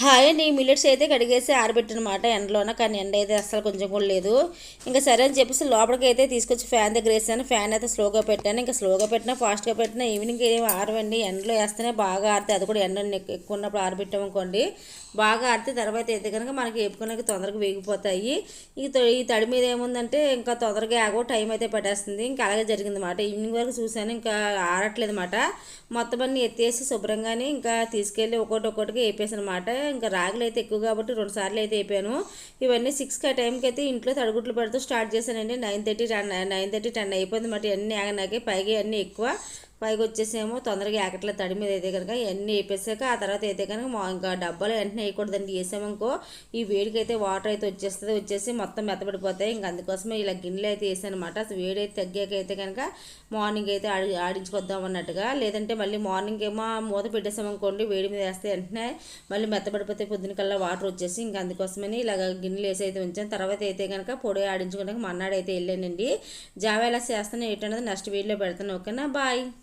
Hi అండి millets అయితే కడిగేసి ఆరబెట్టనమాట. ఎండలోన కానీ ఎండ అయితే అసలు కొంచెం కూడా లేదు. ఇంకా సరే అని చెప్పేసి లోపలికి అయితే తీసుకొచ్చి ఫ్యాన్ దగ్గర వేసాను. ఫ్యాన్ అయితే స్లోగా పెట్టాను. ఇంకా స్లోగా పెట్టినా ఫాస్ట్గా పెట్టినా ఈవినింగ్ ఏమి ఆరవండి. ఎండలో వేస్తేనే బాగా ఆరితే అది కూడా ఎండ ఎక్కువ ఉన్నప్పుడు ఆరబెట్టామనుకోండి బాగా ఆరితే తర్వాత అయితే కనుక మనకి వేపుకోవడానికి తొందరగా వేగిపోతాయి. ఈ ఈ తడి మీద ఏముందంటే ఇంకా తొందరగా ఆగో టైం అయితే పట్టేస్తుంది. ఇంకా అలాగే జరిగింది అనమాట ఈవినింగ్ వరకు చూశాను ఇంకా ఆరట్లేదు అనమాట మొత్తం అన్ని ఎత్తేసి శుభ్రంగానే ఇంకా తీసుకెళ్ళి ఒకటి ఒక్కొక్కటిగా వేపేసానమాట ఇంకా రాగులు అయితే ఎక్కువ కాబట్టి రెండు సార్లు అయితే అయిపోయాను. ఇవన్నీ సిక్స్కి ఆ టైంకి అయితే ఇంట్లో తడుగుట్లు పెడుతూ స్టార్ట్ చేశానండి. Nine thirty ten nine thirty ten అయిపోయింది. మాట అన్నీ ఆగనాకే పైగా అన్నీ ఎక్కువ పైకి వచ్చేసేమో తొందరగా యాకట్ల తడి మీద అయితే కనుక ఇవన్నీ వేపేసాక ఆ తర్వాత అయితే కనుక మా ఇంకా డబ్బాలు వెంటనే వేయకూడదండి. వేసామనుకో ఈ వేడికి అయితే వాటర్ అయితే వచ్చేస్తుంది. వచ్చేసి మొత్తం మెత్తబడిపోతాయి. ఇంక అందుకోసమే ఇలా గిన్నెలు అయితే వేసాను అనమాట అసలు వేడి అయితే తగ్గాక అయితే కనుక మార్నింగ్ అయితే ఆడి ఆడించుకొద్దాం అన్నట్టుగా. లేదంటే మళ్ళీ మార్నింగ్ ఏమో మూత పెట్టేసామనుకోండి వేడి మీద వేస్తే వెంటనే మళ్ళీ మెత్తబడిపోతే పొద్దున కల్లా వాటర్ వచ్చేసి ఇంక అందుకోసమని ఇలాగ గిన్నెలు వేసి అయితే ఉంచాను. తర్వాత అయితే కనుక పొడి ఆడించుకోవడానికి మన్నాడు అయితే వెళ్ళానండి. జావా ఎలా చేస్తాను ఏంటన్నది నెక్స్ట్ వీడియోలో పెడతాను. ఓకేనా? బాయ్.